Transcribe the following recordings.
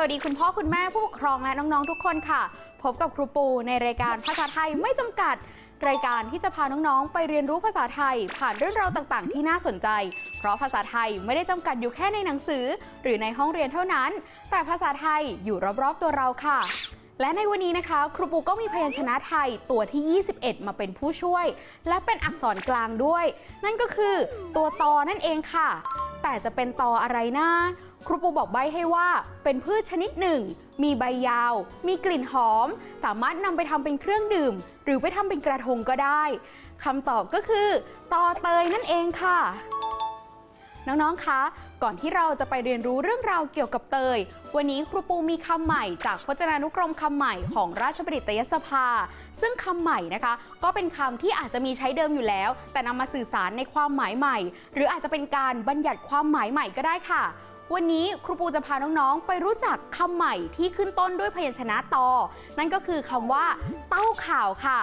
สวัสดีคุณพ่อคุณแม่ผู้ปกครองและน้องๆทุกคนค่ะ พบกับครูปูในรายการภาษาไทยไม่จำกัด รายการที่จะพาน้องๆ ไปเรียนรู้ภาษาไทย ผ่านเรื่องราวต่างๆ ที่น่าสนใจ เพราะภาษาไทยไม่ได้จำกัดอยู่แค่ในหนังสือ หรือในห้องเรียนเท่านั้น แต่ภาษาไทยอยู่รอบๆตัวเราค่ะและในวันนี้นะคะ ครูปูก็มีพยัญชนะไทยตัวที่ 21 มาเป็นผู้ช่วย และเป็นอักษรกลางด้วย นั่นก็คือตัวตอนั่นเองค่ะ แต่จะเป็นตออะไรนะ ครูปูบอกใบให้ว่าเป็นพืชชนิดหนึ่ง มีใบยาว มีกลิ่นหอม สามารถนำไปทำเป็นเครื่องดื่ม หรือไปทำเป็นกระทงก็ได้คำตอบก็คือตอเตยนั่นเองค่ะ น้อง ๆ คะ ก่อนที่เราจะไปเรียนรู้เรื่องราวเกี่ยวกับเตย วันนี้ครูปูมีคำใหม่จากพจนานุกรมคำใหม่ของราชบัณฑิตยสภา ซึ่งคำใหม่นะคะ ก็เป็นคำที่อาจจะมีใช้เดิมอยู่แล้ว แต่นำมาสื่อสารในความหมายใหม่ หรืออาจจะเป็นการบัญญัติความหมายใหม่ก็ได้ค่ะ วันนี้ครูปูจะพาน้อง ๆ ไปรู้จักคำใหม่ที่ขึ้นต้นด้วยพยัญชนะตอ นั่นก็คือคำว่า เต้าข่าวค่ะ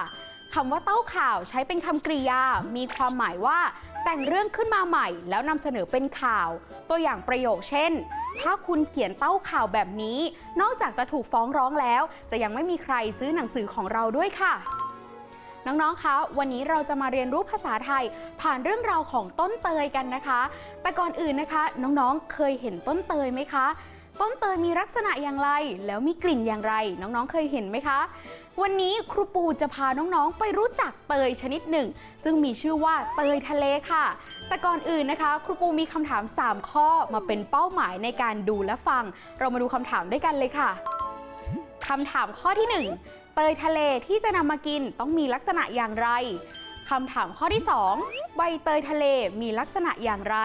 คำว่าเต้าข่าวใช้เป็นคำกริยา มีความหมายว่า แต่งเรื่องขึ้นมาใหม่ แล้วนำเสนอเป็นข่าว ตัวอย่างประโยคเช่น ถ้าคุณเขียนเต้าข่าวแบบนี้ นอกจากจะถูกฟ้องร้องแล้ว จะยังไม่มีใครซื้อหนังสือของเราด้วยค่ะ น้องๆ คะ วันนี้เราจะมาเรียนรู้ภาษาไทย ผ่านเรื่องราวของต้นเตยกันนะคะ แต่ก่อนอื่นนะคะ น้องๆ เคยเห็นต้นเตยไหมคะ ต้นเตยมีลักษณะอย่างไร แล้วมีกลิ่นอย่างไร น้องๆ เคยเห็นไหมคะ วันนี้ครูปูจะพาน้องๆ ไปรู้จักเตยชนิดหนึ่ง ซึ่งมีชื่อว่าเตยทะเลค่ะ แต่ก่อนอื่นนะคะ ครูปูมีคำถาม 3 ข้อมาเป็นเป้าหมายในการดูและฟัง เรามาดูคำถามด้วยกันเลยค่ะคำถามข้อที่ 1 เตยทะเลที่จะนำมากินต้องมีลักษณะอย่างไรคำถามข้อที่ 2 ใบเตยทะเลมีลักษณะอย่างไร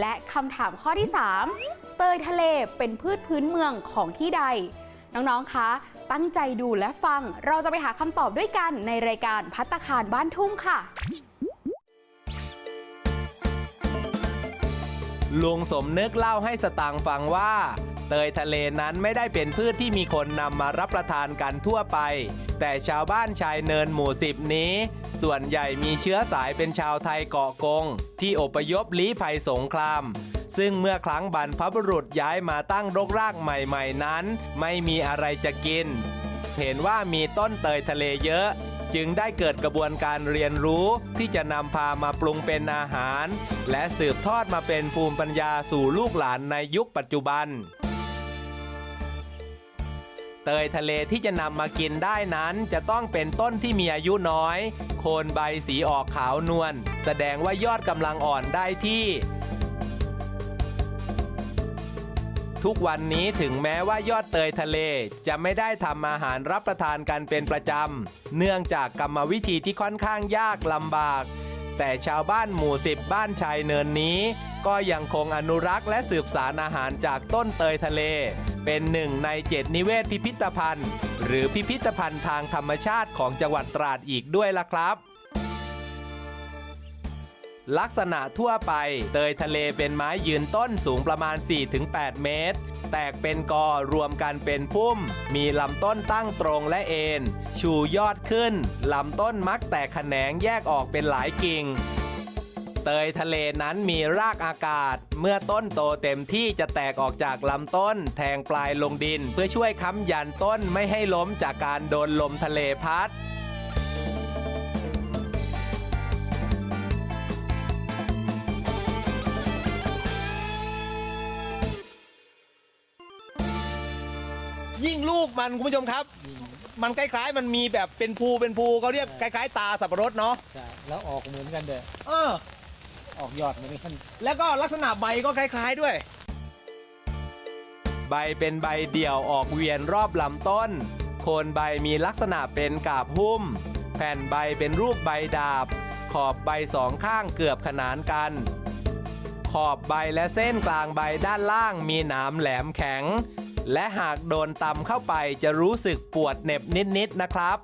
และคำถามข้อที่ 3 เตยทะเลเป็นพืชพื้นเมืองของที่ใด น้อง ๆ คะ ตั้งใจดูและฟัง เราจะไปหาคำตอบด้วยกันในรายการพัตตาคารบ้านทุ่งค่ะ ลุงสมนึกเล่าให้สตางฟังว่า เตยทะเลนั้นไม่ได้เป็นพืชที่มีคนนำมารับประทานกันทั่วไป แต่ชาวบ้านชายเนินหมู่สิบนี้ ส่วนใหญ่มีเชื้อสายเป็นชาวไทยเกาะกง ที่อพยพลี้ภัยสงคราม ซึ่งเมื่อครั้งบรรพบุรุษย้ายมาตั้งรกรากใหม่ ๆ นั้น ไม่มีอะไรจะกิน เห็นว่ามีต้นเตยทะเลเยอะ จึงได้เกิดกระบวนการเรียนรู้ที่จะนำพามาปรุงเป็นอาหาร และสืบทอดมาเป็นภูมิปัญญาสู่ลูกหลานในยุคปัจจุบันเตยทะเลที่จะนำมากินได้นั้น จะต้องเป็นต้นที่มีอายุน้อย โคนใบสีออกขาวนวลแสดงว่ายอดกำลังอ่อนได้ที่ ทุกวันนี้ถึงแม้ว่ายอดเตยทะเล จะไม่ได้ทำอาหารรับประทานกันเป็นประจำ เนื่องจากกรรมวิธีที่ค่อนข้างยากลำบาก แต่ชาวบ้านหมู่สิบบ้านชายเนินนี้ ก็ยังคงอนุรักษ์และสืบสารอาหารจากต้นเตยทะเล เป็นหนึ่งในเจ็ดนิเวศพิพิธภัณฑ์ หรือพิพิธภัณฑ์ทางธรรมชาติของจังหวัดตราดอีกด้วยล่ะครับ ลักษณะทั่วไป เตยทะเลเป็นไม้ยืนต้นสูงประมาณ 4-8 เมตร แตกเป็นกอรวมกันเป็นพุ่ม มีลำต้นตั้งตรงและเอ็น ชูยอดขึ้น ลำต้นมักแตกแขนงแยกออกเป็นหลายกิ่งเตยทะเลนั้นมีรากอากาศ เมื่อต้นโตเต็มที่จะแตกออกจากลำต้น แทงปลายลงดินเพื่อช่วยค้ำยันต้นไม่ให้ล้มจากการโดนลมทะเลพัด ลูกมันคุณผู้ชมครับ มันคล้ายๆ มันมีแบบเป็นภูเป็นภูเขาเรียกคล้ายๆ ตาสับปะรดเนาะใช่แล้วออกเหมือนกันเด้อเออออกยอดเหมือนกันแล้วก็ลักษณะใบก็คล้าย ๆด้วย ใบเป็นใบเดี่ยวออกเวียนรอบลำต้น โคนใบมีลักษณะเป็นกาบหุ้ม แผ่นใบเป็นรูปใบดาบ ขอบใบสองข้างเกือบขนานกัน ขอบใบและเส้นกลางใบด้านล่างมีหนามแหลมแข็ง และหากโดนตำเข้าไปจะรู้สึกปวดเหน็บนิดๆนะครับ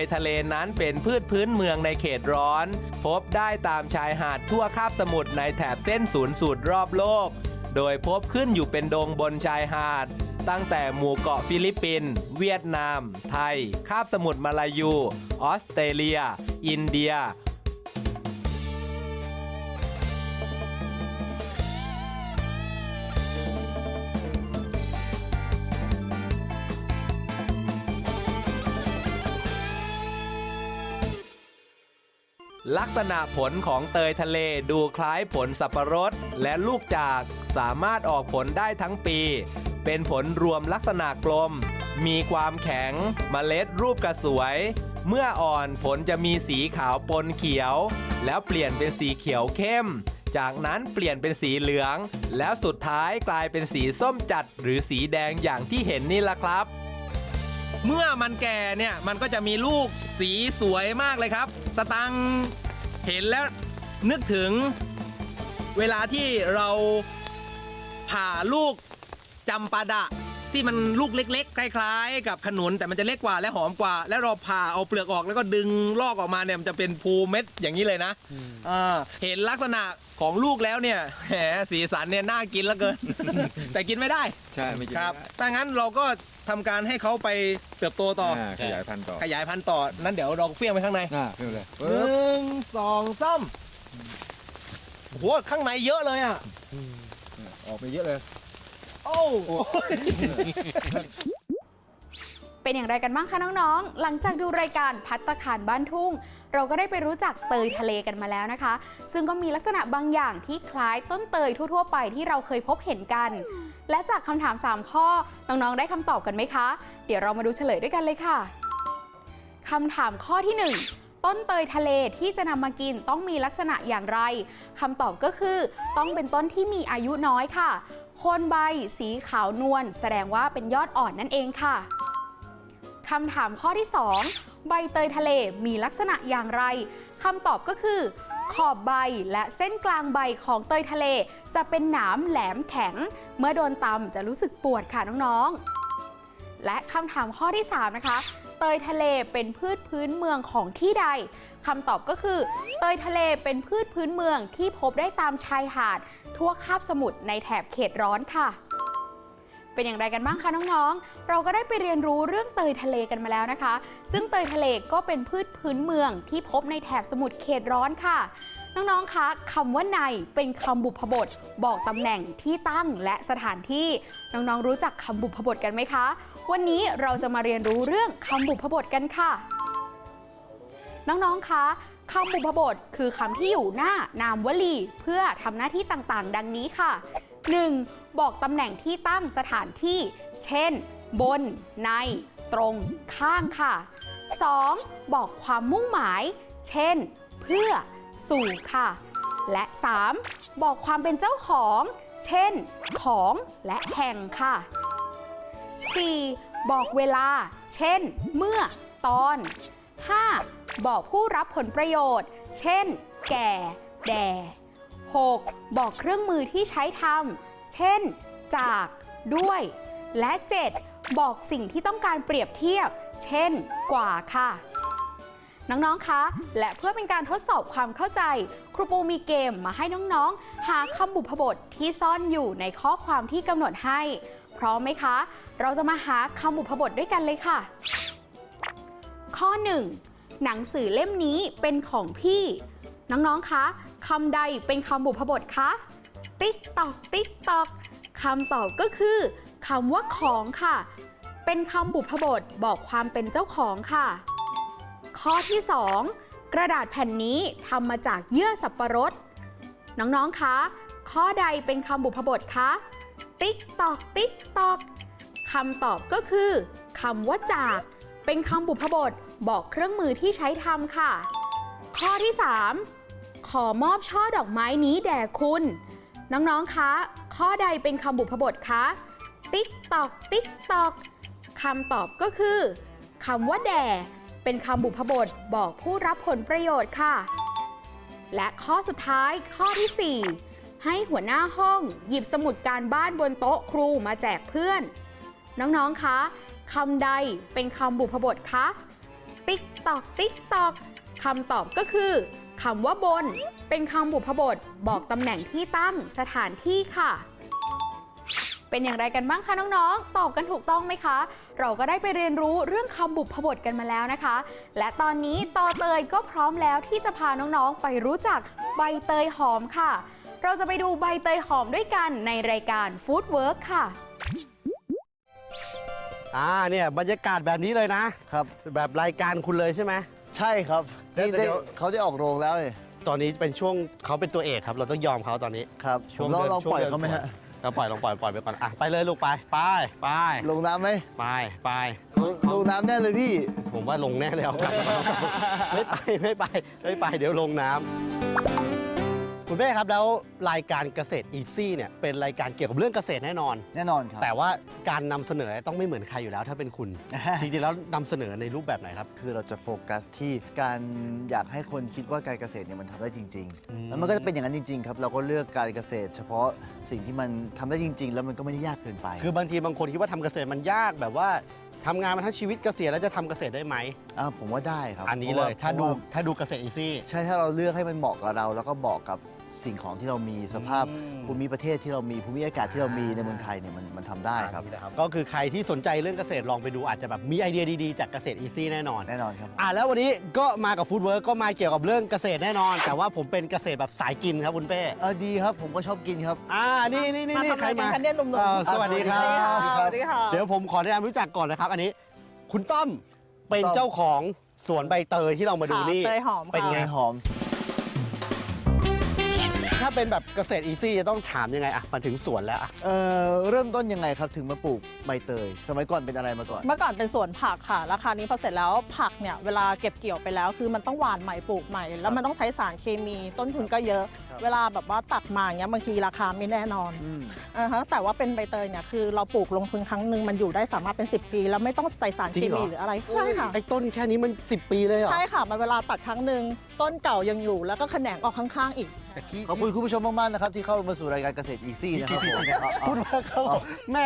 ยทะเลนั้นเป็นพืชพื้นเมืองในเขตร้อน พบได้ตามชายหาดทั่วคาบสมุทรในแถบเส้นศูนย์สูตรรอบโลก โดยพบขึ้นอยู่เป็นดงบนชายหาด ตั้งแต่หมู่เกาะฟิลิปปินส์เวียดนาม ไทย คาบสมุทรมาลายู ออสเตรเลีย อินเดีย ลักษณะผลของเตยทะเลดูคล้ายผลสับปะรด และลูกจากสามารถออกผลได้ทั้งปี เป็นผลรวมลักษณะกลม มีความแข็งเมล็ดรูปกระสวย เมื่ออ่อนผลจะมีสีขาวปนเขียว แล้วเปลี่ยนเป็นสีเขียวเข้ม จากนั้นเปลี่ยนเป็นสีเหลือง แล้วสุดท้ายกลายเป็นสีส้มจัดหรือสีแดงอย่างที่เห็นนี่ละครับ เมื่อมันแก่เนี่ยมันก็จะมีลูกสีสวยมากเลยครับ สตังค์เห็นแล้วนึกถึงเวลาที่เราผ่าลูกจำปาดะที่มันลูกเล็ก ๆ คล้าย ๆ กับขนุนแต่มันจะเล็กกว่าและหอมกว่า แล้วเราผ่าเอาเปลือกออกแล้วก็ดึงลอกออกมาเนี่ยมันจะเป็นภูเม็ดอย่างนี้เลยนะอืมอ่าเห็นลักษณะของลูกแล้วเนี่ยแหมสีสันเนี่ยน่ากินเหลือเกิน แต่กินไม่ได้ ใช่ไม่กินครับไม่ได้ถ้างั้นเราก็ ทำการให้เขาไปเติบโตต่อออ่าขยายพันธุ์ต่อขยายพันธุ์ต่อ นั้นเดี๋ยวเราเฟี้ยงไปข้างในอ่าขึ้นเลยหปึ๊บนึ่งสองสามโอ้โหข้างในเยอะเลยอะอืมออกไปเยอะเลย โอ้ เป็นอย่างไรกันบ้างคะน้องๆ หลังจากดูรายการพัตตคารบ้านทุ่ง เราก็ได้ไปรู้จักเตยทะเลกันมาแล้วนะคะ ซึ่งก็มีลักษณะบางอย่างที่คล้ายต้นเตยทั่วๆ ไปที่เราเคยพบเห็นกัน และจากคำถาม 3 ข้อ น้องๆ ได้คำตอบกันไหมคะ เดี๋ยวเรามาดูเฉลยด้วยกันเลยค่ะคำถามข้อที่ 1 ต้นเตยทะเลที่จะนำมากินต้องมีลักษณะอย่างไรคำตอบก็คือ ต้องเป็นต้นที่มีอายุน้อยค่ะโคนใบ สีขาวนวลแสดงว่าเป็นยอดอ่อนนั่นเองค่ะ คำถามข้อที่ 2 ใบเตยทะเลมีลักษณะอย่างไรคำตอบก็คือ ขอบใบและเส้นกลางใบของเตยทะเล จะเป็นหนามแหลมแข็ง เมื่อโดนตำจะรู้สึกปวดค่ะน้องๆ และคำถามข้อที่ 3 นะคะเตยทะเลเป็นพืชพื้นเมืองของที่ใดคำตอบก็คือ เตยทะเลเป็นพืชพื้นเมืองที่พบได้ตามชายหาด ทั่วคาบสมุทรในแถบเขตร้อนค่ะ เป็นอย่างไรกันบ้างคะน้องๆ เราก็ได้ไปเรียนรู้เรื่องเตยทะเลกันมาแล้วนะคะ ซึ่งเตยทะเลก็เป็นพืชพื้นเมืองที่พบในแถบสมุทรเขตร้อนค่ะ น้องๆ คะคำว่าในเป็นคำบุพบท บอกตำแหน่งที่ตั้งและสถานที่ น้องๆ รู้จักคำบุพบทกันไหมคะ วันนี้เราจะมาเรียนรู้เรื่องคำบุพบทกันค่ะ น้องๆ คะคำบุพบทคือคำที่อยู่หน้านามวลี เพื่อทำหน้าที่ต่างๆ ดังนี้ค่ะ 1. บอกตำแหน่งที่ตั้งสถานที่ เช่น บน ใน ตรง ข้างค่ะ 2. บอกความมุ่งหมาย เช่น เพื่อ สู่ค่ะ และ 3. บอกความเป็นเจ้าของ เช่น ของและแห่งค่ะ 4. บอกเวลา เช่น เมื่อ ตอน 5. บอกผู้รับผลประโยชน์ เช่น แก่ แด่ 6. บอกเครื่องมือที่ใช้ทำ เช่น จาก ด้วย และ 7. บอกสิ่งที่ต้องการเปรียบเทียบ เช่น กว่าค่ะ น้อง ๆ คะ และเพื่อเป็นการทดสอบความเข้าใจ ครูปูมีเกมมาให้น้อง ๆ หาคำบุพบทที่ซ่อนอยู่ในข้อความที่กำหนดให้ พร้อมไหมคะ เราจะมาหาคำบุพบทด้วยกันเลยค่ะ ข้อ 1. หนังสือเล่มนี้เป็นของพี่ น้อง ๆ คะ คำใดเป็นคำบุพบทคะติ๊กตอกติ๊กตอกคำตอบก็คือคำว่าของค่ะ เป็นคำบุพบทบอกความเป็นเจ้าของค่ะ ข้อที่ 2 กระดาษแผ่นนี้ทำมาจากเยื่อสับปะรด น้องๆคะข้อใดเป็นคำบุพบทคะติ๊กตอกติ๊กตอกคำตอบก็คือคำว่าจาก เป็นคำบุพบทบอกเครื่องมือที่ใช้ทำค่ะ ข้อที่ 3 ขอมอบช่อดอกไม้นี้แด่คุณ น้องๆ คะ ข้อใดเป็นคำบุพบทคะ ติ๊กตอก ติ๊กตอกคำตอบก็คือคำว่าแด่ เป็นคำบุพบทบอกผู้รับผลประโยชน์ค่ะ และข้อสุดท้ายข้อที่ 4 ให้หัวหน้าห้องหยิบสมุดการบ้านบนโต๊ะครูมาแจกเพื่อน น้องๆ คะคำใดเป็นคำบุพบทคะ ติ๊กตอก ติ๊กตอกคำตอบก็คือ คำว่าบน เป็นคำบุพบท บอกตำแหน่งที่ตั้งสถานที่ค่ะ เป็นอย่างไรกันบ้างคะน้องๆ ตอบกันถูกต้องไหมคะ เราก็ได้ไปเรียนรู้เรื่องคำบุพบทกันมาแล้วนะคะ และตอนนี้ต่อเตยก็พร้อมแล้วที่จะพาน้องๆ ไปรู้จักใบเตยหอมค่ะ เราจะไปดูใบเตยหอมด้วยกันในรายการ Food Work ค่ะอ่าเนี่ยบรรยากาศแบบนี้เลยนะครับ แบบรายการคุณเลยใช่ไหมใช่ครับ นี่เดี๋ยวเขาจะออกโรงแล้วนี่ตอนนี้เป็นช่วงเขาเป็นตัวเอกครับ เราต้องยอมเขาตอนนี้ ครับช่วงเราเดินเราช่วงปล่อยเดินเขาไหมสวน ฮะเราปล่อยลองปล่อยปล่อยไปก่อนอะไปเลยลูกไปไปไปลงน้ำไหมไปไปลงลงน้ำแน่เลยพี่ ผมว่าลงแน่เลยเอากลับมาไม่ไปไม่ไปไม่ไปเดี๋ยวลงน้ำ คุณเป้ครับแล้วรายการเกษตรอีซี่เนี่ยเป็นรายการเกี่ยวกับเรื่องเกษตรแน่นอน แน่นอนครับแต่ว่าการนำเสนอต้องไม่เหมือนใครอยู่แล้วถ้าเป็นคุณ จริงๆแล้วนำเสนอในรูปแบบไหนครับ คือเราจะโฟกัสที่การอยากให้คนคิดว่าการเกษตรเนี่ยมันทำได้จริงอืม ๆแล้วมันก็จะเป็นอย่างนั้นจริงๆครับเราก็เลือกการเกษตร เฉพาะสิ่งที่มันทำได้จริง ๆ แล้วมันก็ไม่ได้ยากเกินไป คือบางทีบางคนคิดว่าทำเกษตรมันยากแบบว่าทำงานมาทั้งชีวิตเกษียณแล้วจะทำเกษตรได้ไหม อ่าผมว่าได้ครับอันนี้พเลระว่ยถ้าดูเพระว่ถ้าดูเกษตรอีซี่ ใช่ถ้าเราเลือกให้มันเหมาะกับเรา แล้วก็เหมาะกับ สิ่งของที่เรามีสภาพอืมภูมิประเทศที่เรามีภูมิอากาศที่เรามีในเมืองไทยเนี่ยมันมันทำได้ครับ ก็คือใครที่สนใจเรื่องเกษตรลองไปดูอาจจะแบบมีไอเดียดีๆจากเกษตรอีซี่แน่นอน แน่นอนครับ อะแล้ววันนี้ก็มากับฟู้ดเวิร์กก็มาเกี่ยวกับเรื่องเกษตรแน่นอน แต่ว่าผมเป็นเกษตรแบบสายกินครับคุณเป้เออดีครับผมก็ชอบกินครับ อ่านี่นี่นี่มานี่ทำใครรายมาการคะเนี่ยหนุ่มๆ เอ่อสวัสดีครับสวัสดีค่ะ เดี๋ยวผมขอแนะนำรู้จักก่อนนะครับ อันนี้ คุณต้อมเป็นต้อมเจ้าของสวนใบเตยที่เรามาดูนี่เตยหอมเป็นไงค่ะหอมถ้า เป็นแบบเกษตรอีซี่จะต้องถามยังไงอะมาถึงสวนแล้วอะเอ่อเริ่มต้นยังไงครับถึงมาปลูกใบเตย สมัยก่อนเป็นอะไรมาก่อน เมื่อก่อนเป็นสวนผักค่ะ ราคราวนี้พอเสร็จแล้วผักเนี่ยเวลาเก็บเกี่ยวไปแล้ว คือมันต้องหว่านใหม่ปลูกใหม่ แล้วมันต้องใช้สารเคมีต้นทุนก็เยอะ ครับ เวลาแบบว่าตัดมาอย่างเงี้ยบางทีราคาไม่แน่นอนอืมอ่าฮะแต่ว่าเป็นใบเตยเนี่ยคือเราปลูกลงทุนครั้งหนึ่งมันอยู่ได้สามารถเป็น 10 ปี แล้วไม่ต้องใส่สารเคมีหรืออะไรใช่ค่ะ ไอ้ต้นแค่นี้มัน 10 ปีเลยเหรอใช่ค่ะมันเวลาตัดครั้งหนึ่งต้นเก่ายังอยู่แล้วก็แขนงออกข้างๆอีก แต่ที่ขอบคุณคุณผู้ชมมากๆนะครับที่เข้ามาสู่รายการเกษตรอีซี่นะครับผมพูดว่าเขาแหม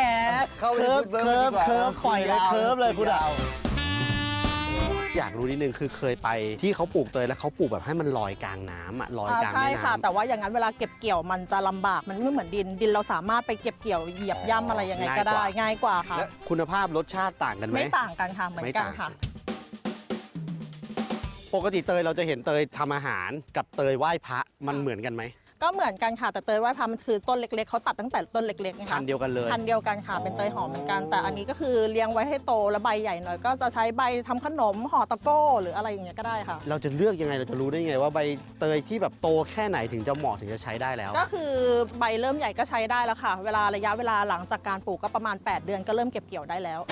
เข้าไปเคิร์ฟพูดเคิร์ฟดีกว่าเคิร์ฟปล่อยเลยคุยยาวเคิร์ฟเลยคุณอะยาวอยากรู้นิดนึงคือเคยไปที่เขาปลูกเตยแล้วเขาปลูกแบบให้มันลอยกลางน้ำอะลอยอ่ากลางใช่แม่ค่ะน้ำแต่ว่าอย่างนั้นเวลาเก็บเกี่ยวมันจะลำบากมันไม่เหมือนดินดินเราสามารถไปเก็บเกี่ยวเหยียบย่ำอะไรยังไงก็ได้ง่ายกว่าค่ะและคุณภาพรสชาติต่างกันไหมไม่ต่างกันค่ะเหมือนกันค่ะปกติเตยเราจะเห็นเตยทำอาหารกับเตยไหว้พระมันเหมือนกันไหม ก็เหมือนกันค่ะแต่เตยไหว้พระมันคือต้นเล็กๆเขาตัดตั้งแต่ต้นเล็กๆไงพัคะนธุ์เดียวกันเลย พันธุ์เดียวกันค่ะ อ๋อ เป็นเตยหอมเหมือนกัน แต่อันนี้ก็คือเลี้ยงไว้ให้โตแล้วใบใหญ่หน่อย ก็จะใช้ใบทำขนมห่อตะโก้ หรืออะไรอย่างเงี้ยก็ได้ค่ะ เราจะเลือกยังไงเราจะรู้ได้ไงว่าใบเตยที่แบบโตแค่ไหนถึงจะเหมาะถึงจะใช้ได้แล้ว ก็คือใบเริ่มใหญ่ก็ใช้ได้แล้วค่ะ เวลาระยะเวลาหลังจากการปลูกก็ประมาณ 8 เดือนก็เริ่มเก็บเกี่ยวได้แล้ว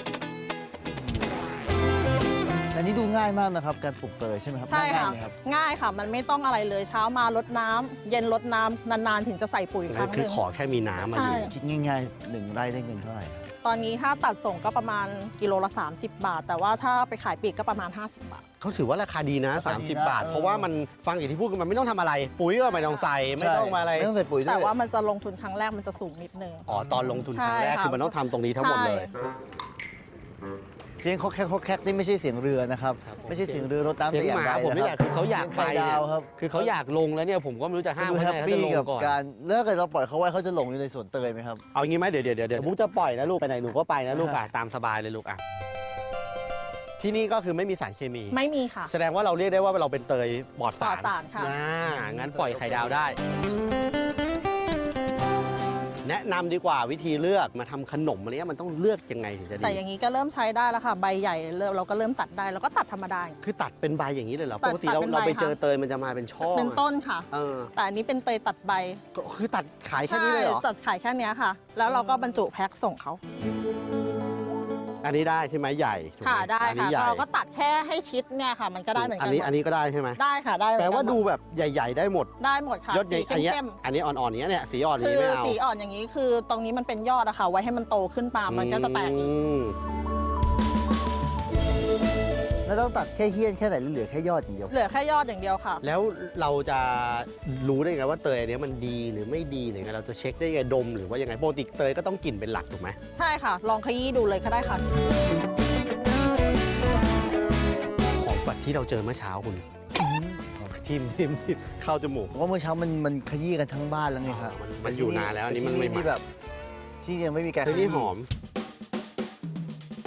อันนี้ดูง่ายมากนะครับ การปลูกเตยใช่ไหมครับใช่ง่ายค่ะไหมครับง่ายค่ะ มันไม่ต้องอะไรเลยเช้ามารดน้ำเย็นรดน้ำนานๆ ถึงจะใส่ปุ๋ยครั้งหคือนึ่ง ขอแค่มีน้ำมาใช่อยู่คิดง่ายๆหนึ่งไร่ได้เงินเท่าไหร่ครับตอนนี้ถ้าตัดส่งก็ประมาณกิโลละ 30 บาท แต่ว่าถ้าไปขายปลีกก็ประมาณ 50 บาท เขาถือว่าราคาดีนะราคาดี30นะบาทเออเพราะว่ามันฟังอย่างที่พูดคือมันไม่ต้องทำอะไร ปุ๋ยก็ไม่ต้องใส่ไม่ต้องมาอะไรไม่ต้องใส่ปุ๋ยด้แต่วย ว่ามันจะลงทุนครั้งแรกมันจะสูงนิดนึง อ๋อ ตอนลงทุนครั้งแรกใช่ค่ะ คือมันต้องทำตรงนี้ทั้งหมดเลย ใช่ เสียงเขาแคกเขาแคกนี่ไม่ใช่เสียงเรือนะครับไม่ใช่เสียงเรือรถน้ำเสียงแต่อย่าหงมาใดผมนี่แหนะละครับคือเขาอยากไปเสียงไข่เนี่ดาวยครับคือเขาอยากลงแล้วเนี่ยผมก็ไม่รู้จะห้ามดูเขาแฮไงปเขาปี้จะลงกับก่อนการแล้วถ้าเกิดเราปล่อยเขาไว้เขาจะหลงอยู่ในสวนเตยไหมครับ เอางี้ไหมเดี๋ยวเดี๋ยวเดี๋ยวเดี๋ยวบุ๊กจะปล่อยนะลูกไปไหนหนูก็ไปนะลูกอะตามสบายเลยลูกอะที่นี่ก็คือไม่มีสารเคมี ไม่มีค่ะ แสดงว่าเราเรียกได้ว่าเราเป็นเตยปลอดสารปลอดสารค่ะ อ่างั้นปล่อยไข่ดาวได้ แนะนำดีกว่าวิธีเลือกมาทำขนมอะไรเงี้ยมันต้องเลือกยังไงถึงจะดีแต่อย่างนี้ก็เริ่มใช้ได้แล้วค่ะ ใบใหญ่เริ่มเราก็เริ่มตัดได้ แล้วก็ตัดธรรมดาคือตัดเป็นใบอย่างนี้เลยเหรอตัปดกติเราตัดเป็นเราไปใบค่ะ เจอเตยมันจะมาเป็นช่อเป็นต้นค่ะ เออแต่อันนี้เป็นเตยตัดใบก็คือตัดขายแค่นี้เลยเหรอ ใช่ตัดขายแค่เนี้ยค่ะ แล้วเราก็บรรจุแพ็คส่งเขาอั นนี้ได้ใช่ไหมใหญ่ถูกหมค่ะได้อันนี้ค่ะใหญ่เราก็ตัดแค่ให้ชิดเนี่ยค่ะ มันก็ได้เหมือนอักันนนี้หมดอันนี้ก็ได้ใช่ไหมได้ค่ะได้เหมือนแปลกันว่าหมดูแบบใหญ่ ๆ ได้หมดได้หมดค่ะยอดใหญ่สีอันเนี้ยเข้มอันนี้อ่อนๆเนี้ยเนี่ยสีอ่อนๆนี้คือไม่เอาสีอ่อนอย่างนี้คือตรงนี้มันเป็นยอดอะค่ะ ไว้ให้มันโตขึ้นมามันก็จะแตกอีก ม แล้วต้องตัดแค่เฮี้ยนแค่ไหนหรือเหลือแค่ยอดอย่างเดียว เหลือแค่ยอดอย่างเดียวค่ะ แล้วเราจะรู้ได้ไงว่าเตยอันเนี้ยมันดีหรือไม่ดีหรือไงเราจะเช็คได้ไงดมหรือว่ายังไงปกติเตยก็ต้องกลิ่นเป็นหลักถูกไหมใช่ค่ะ ลองขยี้ดูเลยก็ได้ค่ะ ขอกว่าที่เราเจอเมื่อเช้าคุณทิมทิมทิมเข้าจมูก ผมว่าเมื่อเช้ามันมันขยี้กันทั้งบ้านแล้วไงครับมันมันอยู่นานแล้วอันนี้มันไม่ที่แบบ ที่ยังไม่มีการเฮ้ยนี่หอม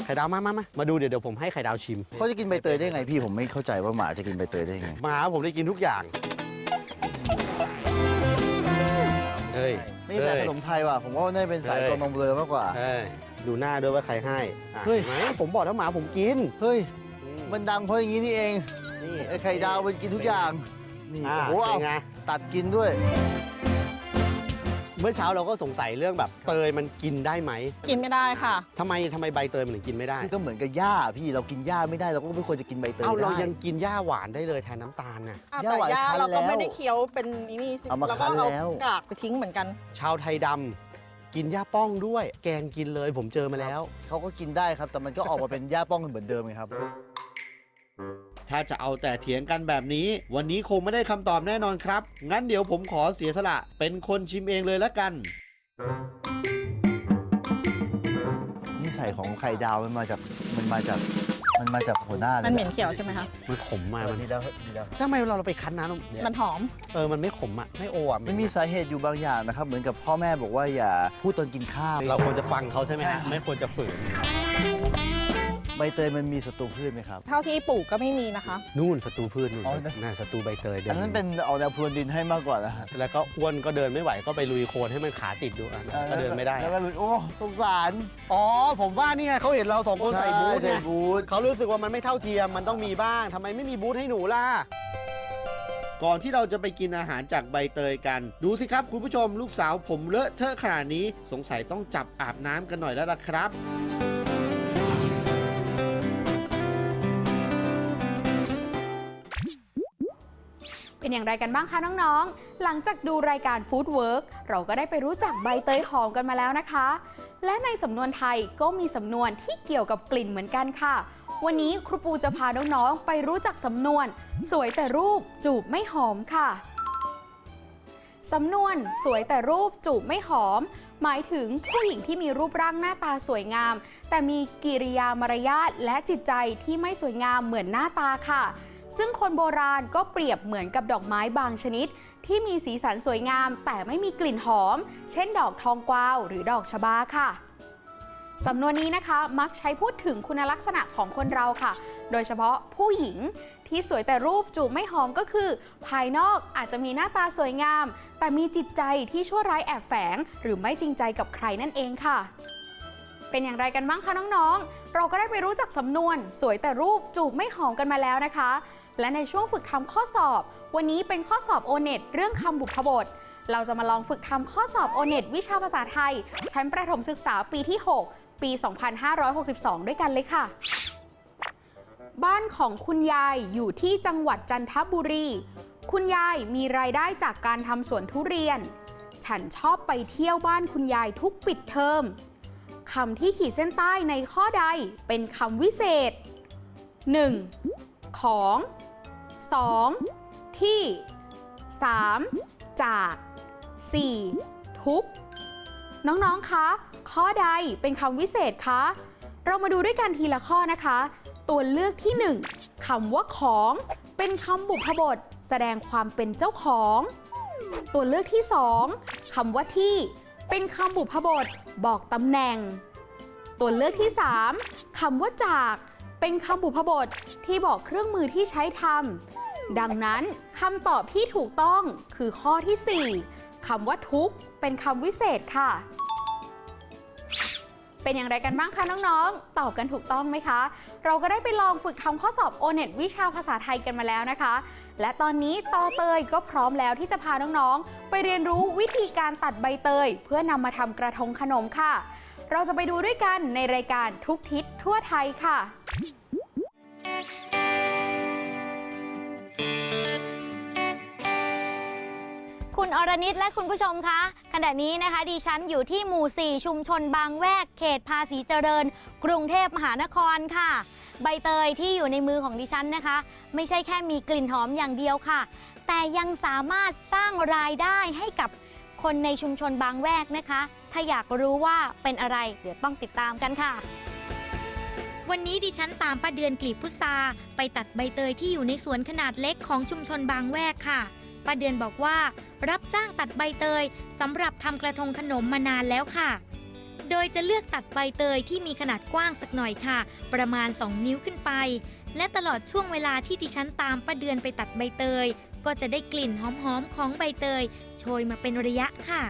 ไข่ดาวมามามามาดูเดี๋ยวเดี๋ยวผมให้ไข่ดาวชิม เขาจะกินใบเตยได้ไงพี่ผมไม่เข้าใจว่าหมาจะกินใบเตยได้ไง หมาผมได้กินทุกอย่าง เฮ้ยไม่ใช่สายขนมไทยว่ะผมว่าน่าจะเป็นสายเฮ้ยตัวนมเบลอมากกว่า เฮ้ยดูหน้าด้วยว่าใครให้อะเฮ้ย ห็นไหมผมบอกแล้วหมาผมกิน เฮ้ยอืมันดังเพราะอย่างนี้นี่เองนี่ไอ้ไข่ดาวมันกินทุกอย่างนี่อ่าโอ้โหเป็เอานไง ตัดกินด้วย เมื่อเช้าเราก็สงสัยเรื่องแบบเตยมันกินได้ไหมกินไม่ได้ค่ะ ทำไมทำไมใบเตยมันถึงกินไม่ได้ก็เหมือนกับหญ้าพี่เรากินหญ้าไม่ได้เราก็ไม่ควรจะกินใบเตยเอ้าเราได้ ยังกินหญ้าหวานได้เลยแทนน้ำตาลน่ะ อะย่าแต่หวานย่าคั้นเราก็ไม่แล้วได้เคี้ยวเป็นนี่นี่สิเอามาเราคั้ก็นเอาแล้ว กากไปทิ้งเหมือนกัน ชาวไทยดำกินหญ้าป้องด้วย แกงกินเลยผมเจอมาแล้ว เขาก็กินได้ครับ แต่มันก็ออกมาเป็นหญ้าป้องเหมือนเดิมไงครับ ถ้าจะเอาแต่เถียงกันแบบนี้ วันนี้คงไม่ได้คำตอบแน่นอนครับ งั้นเดี๋ยวผมขอเสียสละ เป็นคนชิมเองเลยละกัน นิสัยของไข่ดาวมันมาจากมันมาจากมันมาจากหัวหน้าเลยมันเหม็นเขียวใช่ไหมคะ มันขมมาเอมัอนดีแล้วดีแล้วทำไมเราไปคั้นน้ำเนี่ยมันหอม เออ มันไม่ขมอะ ไม่โออะมันมีสาเหตุอยู่บางอย่างนะครับ เหมือนกับพ่อแม่บอกว่าอย่าพูดตอนกินข้าว เราควรจะฟังเขาใช่ไหมใช่ฮะไม่ควรจะฝืน ใบเตยมันมีศัตรูพืชไหมครับ เท่าที่ปลูกก็ไม่มีนะคะ นู่นศัตรูพืชนู่นอ๋อนะน่าศัตรูใบเตยเดิอันนั้นเป็นเอาแนวพรวนดินให้มากกว่านะฮะแล้วก็อ้วนก็เดินไม่ไหวก็ไปลุยโคลนให้มันขาติดดูอะก็เดินไม่ได้ แล้วก็โอ้สงสารอ๋อ ผมว่านี่ไงเขาเห็นเราสองคนใส่บูทใส่ไงบูทเขารู้สึกว่ามันไม่เท่าเทียมมันต้องมีบ้างทำไมไม่มีบูธให้หนูล่ะ ก่อนที่เราจะไปกินอาหารจากใบเตยกัน ดูสิครับคุณผู้ชมลูกสาวผมเลอะเทอะขนาดนี้ สงสัยต้องจับอาบน้ำกันหน่อยแล้วล่ะครับ เป็นอย่างไรกันบ้างคะน้องๆ หลังจากดูรายการ Food Work เราก็ได้ไปรู้จักใบเตยหอมกันมาแล้วนะคะ และในสำนวนไทยก็มีสำนวนที่เกี่ยวกับกลิ่นเหมือนกันค่ะ วันนี้ครูปูจะพาน้องๆไปรู้จักสำนวน สวยแต่รูปจูบไม่หอมค่ะสำนวน สวยแต่รูปจูบไม่หอม หมายถึงผู้หญิงที่มีรูปร่างหน้าตาสวยงาม แต่มีกิริยามารยาทและจิตใจที่ไม่สวยงามเหมือนหน้าตาค่ะ ซึ่งคนโบราณก็เปรียบเหมือนกับดอกไม้บางชนิด ที่มีสีสันสวยงาม แต่ไม่มีกลิ่นหอม เช่นดอกทองกวาวหรือดอกชบาค่ะสำนวนนี้นะคะมักใช้พูดถึงคุณลักษณะของคนเราค่ะ โดยเฉพาะผู้หญิงที่สวยแต่รูปจูบไม่หอมก็คือ ภายนอกอาจจะมีหน้าตาสวยงาม แต่มีจิตใจที่ชั่วร้ายแอบแฝง หรือไม่จริงใจกับใครนั่นเองค่ะ เป็นอย่างไรกันบ้างคะน้องๆ เราก็ได้ไปรู้จักสำนวน สวยแต่รูปจูบไม่หอมกันมาแล้วนะคะ และในช่วงฝึกทำข้อสอบ วันนี้เป็นข้อสอบโอเน็ตเรื่องคำบุพบท เราจะมาลองฝึกทำข้อสอบโอเน็ตวิชาภาษาไทย ชั้นประถมศึกษาปีที่ 6 ปี 2562 ด้วยกันเลยค่ะ บ้านของคุณยายอยู่ที่จังหวัดจันทบุรี คุณยายมีรายได้จากการทำสวนทุเรียน ฉันชอบไปเที่ยวบ้านคุณยายทุกปิดเทอมคำที่ขีดเส้นใต้ในข้อใดเป็นคำวิเศษ 1. ของ 2. ที่ 3. จาก 4. ทุกน้องๆ คะ ข้อใดเป็นคำวิเศษคะ เรามาดูด้วยกันทีละข้อนะคะ ตัวเลือกที่ 1คำว่าของ เป็นคำบุพบท แสดงความเป็นเจ้าของ ตัวเลือกที่ 2คำว่าที่ เป็นคำบุพบท บอกตำแหน่ง ตัวเลือกที่ 3คำว่าจาก เป็นคำบุพบทที่บอกเครื่องมือที่ใช้ทำ ดังนั้นคำตอบที่ถูกต้องคือข้อที่ 4คำว่าทุกเป็นคำวิเศษค่ะ เป็นอย่างไรกันบ้างคะน้องๆ ตอบกันถูกต้องไหมคะ เราก็ได้ไปลองฝึกทำข้อสอบ o n e t วิชาภาษาไทยกันมาแล้วนะคะ และตอนนี้ตอเตยก็พร้อมแล้วที่จะพาน้องๆ ไปเรียนรู้วิธีการตัดใบเตย เพื่อนำมาทำกระทงขนมค่ะ เราจะไปดูด้วยกันในรายการทุกทิศทั่วไทยค่ะ คุณอรนิตและคุณผู้ชมคะขณะนี้นะคะดิฉันอยู่ที่หมู่ 4 ชุมชนบางแวกเขตภาษีเจริญ กรุงเทพมหานครค่ะ ใบเตยที่อยู่ในมือของดิฉันนะคะ ไม่ใช่แค่มีกลิ่นหอมอย่างเดียวค่ะ แต่ยังสามารถสร้างรายได้ให้กับคนในชุมชนบางแวกนะคะ ถ้าอยากรู้ว่าเป็นอะไร เดี๋ยวต้องติดตามกันค่ะ วันนี้ดิฉันตามป้าเดือนกลีบพุทราไปตัดใบเตยที่อยู่ในสวนขนาดเล็กของชุมชนบางแวกค่ะ ป้าเดือนบอกว่า รับจ้างตัดใบเตยสำหรับทำกระทงขนมมานานแล้วค่ะ โดยจะเลือกตัดใบเตยที่มีขนาดกว้างสักหน่อยค่ะ ประมาณ 2 นิ้วขึ้นไป และตลอดช่วงเวลาที่ดิฉันตามป้าเดือนไปตัดใบเตย ก็จะได้กลิ่นหอมๆของใบเตย โชยมาเป็นระยะค่ะ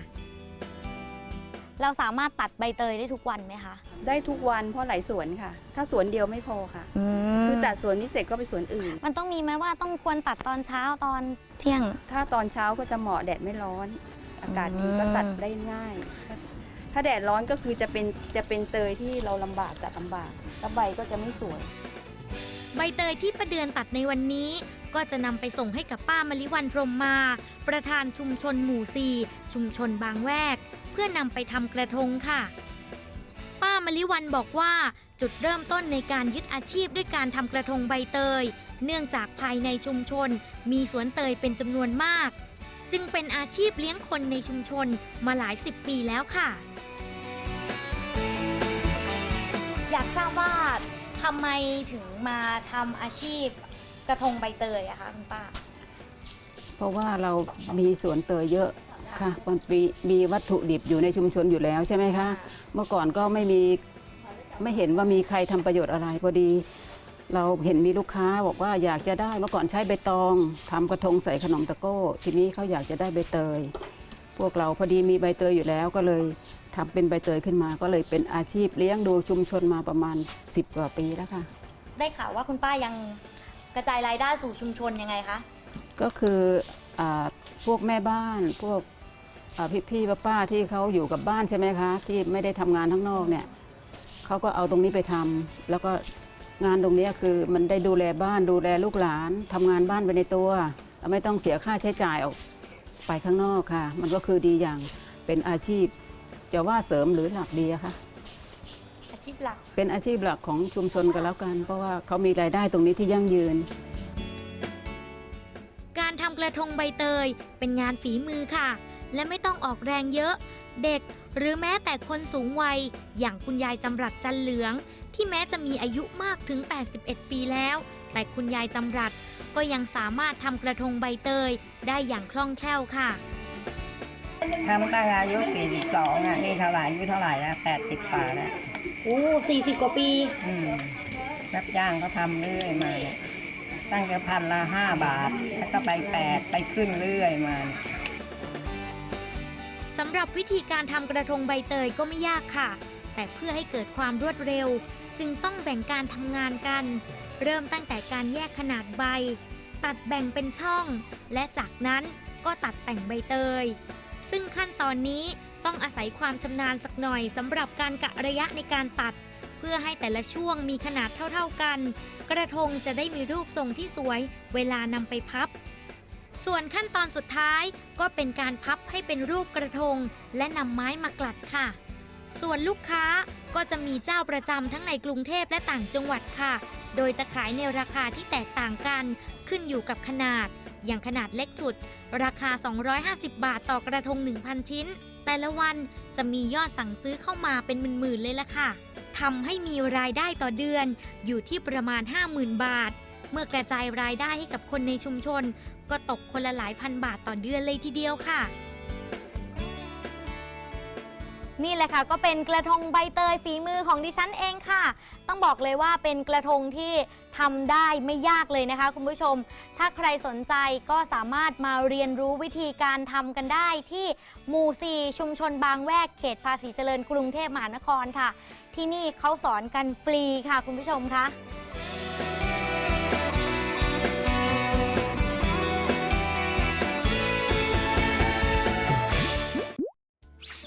เราสามารถตัดใบเตยได้ทุกวันไหมคะ ได้ทุกวันเพราะหลายสวนค่ะ ถ้าสวนเดียวไม่พอค่ะคือตัดสวนนี้เสร็จก็ไปสวนอื่น มันต้องมีไหมว่าต้องควรตัดตอนเช้าตอนเที่ยง ถ้าตอนเช้าก็จะเหมาะแดดไม่ร้อน อากาศดีก็ตัดได้ง่าย ถ้าแดดร้อนก็คือจะเป็นจะเป็นเตยที่เราลำบากตัดลำบากแล้วใบก็จะไม่สวย ใบเตยที่ประเดือนตัดในวันนี้ ก็จะนำไปส่งให้กับป้ามริวันพรมมา ประธานชุมชนหมู่ซีชุมชนบางแวก เพื่อนำไปทำกระทงค่ะ ป้ามริวันบอกว่า จุดเริ่มต้นในการยึดอาชีพด้วยการทำกระทงใบเตย เนื่องจากภายในชุมชน มีสวนเตยเป็นจำนวนมาก จึงเป็นอาชีพเลี้ยงคนในชุมชนมาหลายสิบปีแล้วค่ะ อยากทราบว่า ทำไมถึงมาทำอาชีพกระทงใบเตยอะคะคุณป้า เพราะว่าเรามีสวนเตยเยอะค่ะมันมีมีวัตถุดิบอยู่ในชุมชนอยู่แล้วใช่ไหมคะ เมื่อก่อนก็ไม่มีไม่เห็นว่ามีใครทำประโยชน์อะไรพอดี เราเห็นมีลูกค้าบอกว่าอยากจะได้เมื่อก่อนใช้ใบตองทำกระทงใส่ขนมตะโก้ ทีนี้เขาอยากจะได้ใบเตย พวกเราพอดีมีใบเตยอยู่แล้วก็เลยทำเป็นใบเตยขึ้นมา ก็เลยเป็นอาชีพเลี้ยงดูชุมชนมาประมาณ 10 กว่าปีแล้วค่ะ ได้ข่าวว่าคุณป้ายังกระจายรายได้สู่ชุมชนยังไงคะ ก็คืออาพวกแม่บ้านพวกอ่าพี่ๆป้าๆที่เขาอยู่กับบ้านใช่ไหมคะ ที่ไม่ได้ทำงานข้างนอกเนี่ยเขาก็เอาตรงนี้ไปทำแล้วก็งานตรงเนี้ยคือมันได้ดูแลบ้านดูแลลูกหลานทำงานบ้านไปในตัว ไม่ต้องเสียค่าใช้จ่ายออก ไปข้างนอกค่ะ มันก็คือดีอย่างเป็นอาชีพ จะว่าเสริมหรือหลักดีอะคะอาชีพหลัก เป็นอาชีพหลักของชุมชนกันแล้วกัน เพราะว่าเขามีรายได้ตรงนี้ที่ยั่งยืน การทำกระทงใบเตย เป็นงานฝีมือค่ะ และไม่ต้องออกแรงเยอะ เด็กหรือแม้แต่คนสูงวัย อย่างคุณยายจำรัดจันเหลือง ที่แม้จะมีอายุมากถึง 81 ปีแล้ว แต่คุณยายจำรัดก็ยังสามารถทำกระทงใบเตยได้อย่างคล่องแคล่วค่ะ ทำตั้งอายุ42อะนี่เท่าไหร่อายุเท่าไหร่แล้ว80ป่าแล้วโอ้40กว่าปี อืมรับจ้างเขาทำเรื่อยมาเนี่ยตั้งแต่พันละห้าบาท แล้วก็ไปแปดไปขึ้นเรื่อยมาเนี่ย สำหรับวิธีการทำกระทงใบเตยก็ไม่ยากค่ะ แต่เพื่อให้เกิดความรวดเร็ว จึงต้องแบ่งการทำงานกัน เริ่มตั้งแต่การแยกขนาดใบ ตัดแบ่งเป็นช่อง และจากนั้นก็ตัดแต่งใบเตย ซึ่งขั้นตอนนี้ต้องอาศัยความชำนาญสักหน่อยสำหรับการกะระยะในการตัด เพื่อให้แต่ละช่วงมีขนาดเท่าๆกัน กระทงจะได้มีรูปทรงที่สวย เวลานำไปพับ ส่วนขั้นตอนสุดท้ายก็เป็นการพับให้เป็นรูปกระทง และนำไม้มากลัดค่ะ ส่วนลูกค้าก็จะมีเจ้าประจำทั้งในกรุงเทพและต่างจังหวัดค่ะ โดยจะขายในราคาที่แตกต่างกัน ขึ้นอยู่กับขนาด อย่างขนาดเล็กสุด ราคา 250 บาทต่อกระทง 1,000 ชิ้น แต่ละวันจะมียอดสั่งซื้อเข้ามาเป็นหมื่นๆเลยละค่ะทำให้มีรายได้ต่อเดือนอยู่ที่ประมาณ 50,000 บาท เมื่อกระจายรายได้ให้กับคนในชุมชน ก็ตกคนละหลายพันบาทต่อเดือนเลยทีเดียวค่ะ นี่แหละค่ะก็เป็นกระทงใบเตยฝีมือของดิฉันเองค่ะ ต้องบอกเลยว่าเป็นกระทงที่ทำได้ไม่ยากเลยนะคะ คุณผู้ชม ถ้าใครสนใจก็สามารถมาเรียนรู้วิธีการทำกันได้ที่หมู่4ชุมชนบางแวกเขตภาษีเจริญกรุงเทพมหานครค่ะ ที่นี่เขาสอนกันฟรีค่ะคุณผู้ชมคะ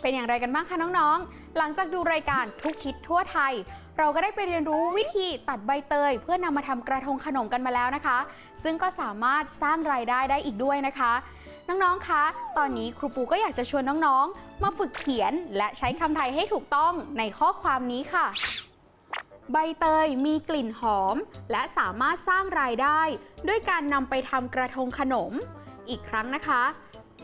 เป็นอย่างไรกันบ้างคะน้องๆ หลังจากดูรายการทุกคิดทั่วไทย เราก็ได้ไปเรียนรู้วิธีตัดใบเตย เพื่อนำมาทำกระทงขนมกันมาแล้วนะคะ ซึ่งก็สามารถสร้างรายได้ได้อีกด้วยนะคะ น้องๆ คะ ตอนนี้ครูปูก็อยากจะชวนน้องๆ มาฝึกเขียนและใช้คำไทยให้ถูกต้องในข้อความนี้ค่ะ ใบเตยมีกลิ่นหอม และสามารถสร้างรายได้ ด้วยการนำไปทำกระทงขนม อีกครั้งนะคะ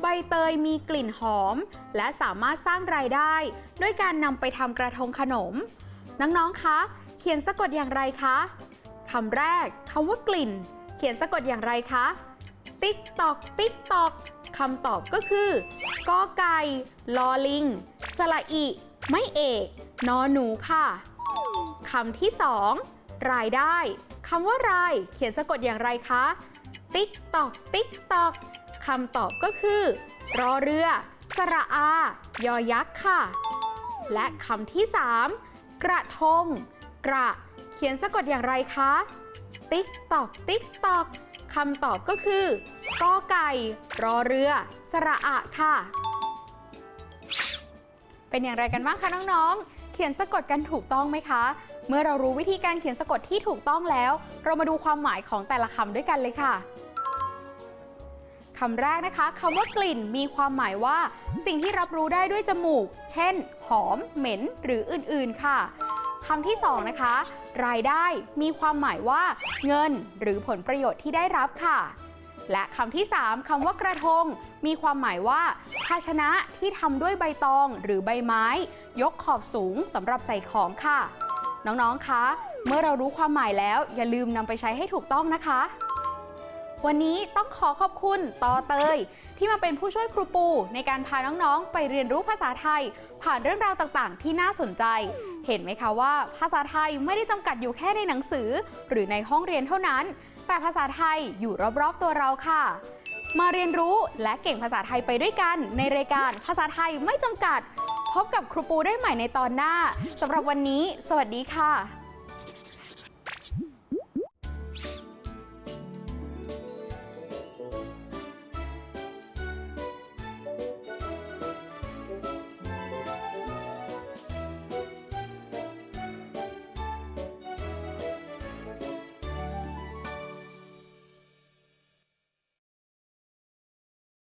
ใบเตยมีกลิ่นหอม และสามารถสร้างรายได้ ด้วยการนำไปทำกระทงขนม น้องๆ คะ เขียนสะกดอย่างไรคะคำแรกคำว่ากลิ่น เขียนสะกดอย่างไรคะติ๊กตอกติ๊กตอกคำตอบก็คือกอไก่ลอลิงสระอิ ไม่เอกนอหนูค่ะคำที่สองรายได้คำว่าราย เขียนสะกดอย่างไรคะติ๊กตอกติ๊กตอก คำตอบก็คือ รอเรือ สระอา ยอยักษ์ค่ะ และคำที่ 3 กระทง กระ เขียนสะกดอย่างไรคะ ติ๊กตอก ติ๊กตอกคำตอบก็คือกอไก่ รอเรือ สระอะค่ะ เป็นอย่างไรกันบ้างคะน้องๆ เขียนสะกดกันถูกต้องไหมคะ เมื่อเรารู้วิธีการเขียนสะกดที่ถูกต้องแล้ว เรามาดูความหมายของแต่ละคำด้วยกันเลยค่ะ คำแรกนะคะคำว่ากลิ่นมีความหมายว่า สิ่งที่รับรู้ได้ด้วยจมูก เช่น หอม เหม็น หรืออื่นๆ ค่ะคำที่สองนะคะ รายได้มีความหมายว่า เงินหรือผลประโยชน์ที่ได้รับค่ะ และคำที่สามคำว่ากระทง มีความหมายว่า ภาชนะที่ทำด้วยใบตองหรือใบไม้ ยกขอบสูงสำหรับใส่ของค่ะ น้องๆ คะ เมื่อเรารู้ความหมายแล้ว อย่าลืมนำไปใช้ให้ถูกต้องนะคะ วันนี้ต้องขอขอบคุณต่อเตย ที่มาเป็นผู้ช่วยครูปู ในการพาน้องๆ ไปเรียนรู้ภาษาไทย ผ่านเรื่องราวต่างๆ ที่น่าสนใจ เห็นไหมคะว่า ภาษาไทยไม่ได้จำกัดอยู่แค่ในหนังสือ หรือในห้องเรียนเท่านั้น แต่ภาษาไทยอยู่รอบๆตัวเราค่ะ มาเรียนรู้และเก่งภาษาไทยไปด้วยกัน ในรายการภาษาไทยไม่จำกัด พบกับครูปูได้ใหม่ในตอนหน้าสำหรับวันนี้ สวัสดีค่ะ